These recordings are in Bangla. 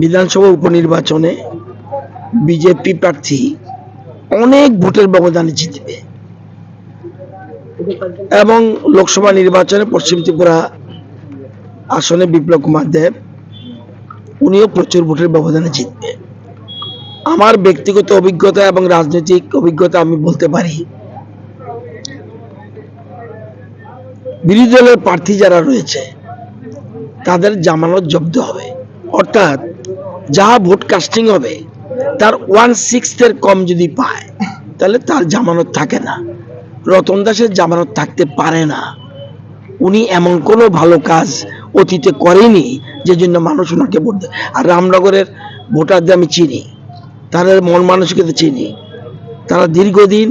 বিধানসভা উপনির্বাচনে বিজেপি প্রার্থী অনেক ভোটের ব্যবধানে জিতবে। এবং লোকসভা নির্বাচনে পশ্চিম ত্রিপুরা আসনে বিপ্লব কুমার দেব, উনিও প্রচুর ভোটের ব্যবধানে জিতবে। আমার ব্যক্তিগত অভিজ্ঞতা এবং রাজনৈতিক অভিজ্ঞতা আমি বলতে পারি, বিরোধী দলের প্রার্থী যারা রয়েছে, তাদের জামানত জব্দ হবে। অর্থাৎ যা ভোট কাস্টিং হবে, তার ওয়ান সিক্সথের কম যদি পায়, তাহলে তার জামানত থাকে না। রতন দাসের জামানত থাকতে পারে না। উনি এমন কোনো ভালো কাজ অতীতে করেনি, যে জন্য মানুষ ওনাকে ভোট দেয়। আর রামনগরের ভোটারদের আমি চিনি তাদের মন মানসিকতা চিনি। তারা দীর্ঘদিন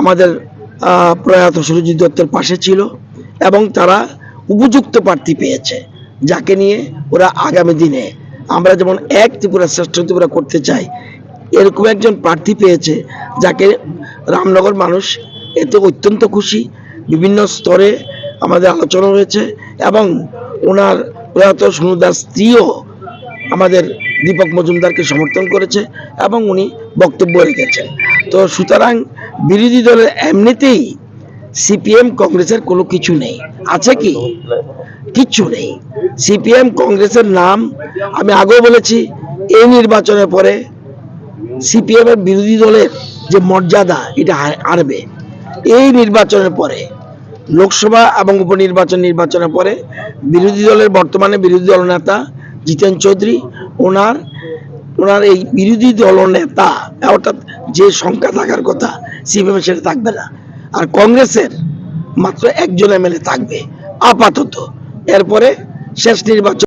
আমাদের প্রয়াত সুরজিৎ দত্তের পাশে ছিল এবং তারা উপযুক্ত প্রার্থী পেয়েছে। যাকে নিয়ে ওরা আগামী দিনে, আমরা যেমন এক ত্রিপুরা, শ্রেষ্ঠ ত্রিপুরা করতে চাই, এরকম একজন প্রার্থী পেয়েছে যাকে রামনগর মানুষ এতে অত্যন্ত খুশি। বিভিন্ন স্তরে আমাদের আলোচনা হয়েছে এবং ওনার প্রয়াত সুনুদার স্ত্রীও আমাদের দীপক মজুমদারকে সমর্থন করেছে এবং উনি বক্তব্য রেখেছেন। তো সুতরাং বিরোধী দলের এমনিতেই সিপিএম কংগ্রেসের কোনো কিছু নেই। আছে কি? কিচ্ছু নেই। সিপিএম কংগ্রেসের নাম আমি আগেও বলেছি, এই নির্বাচনের পরে সিপিএম এর বিরোধী দলের যে মর্যাদা, এটা হারবে। এই নির্বাচনের পরে, লোকসভা এবং উপনির্বাচন নির্বাচনের পরে বিরোধী দলের বর্তমানে বিরোধী দল নেতা জিতেন চৌধুরী, ওনার ওনার এই বিরোধী দল নেতা, অর্থাৎ যে সংখ্যা থাকার কথা সিপিএম সেটা থাকবে না। আর কংগ্রেসের মাত্র একজন এমএলএ থাকবে আপাতত। এরপরে শেষ নির্বাচন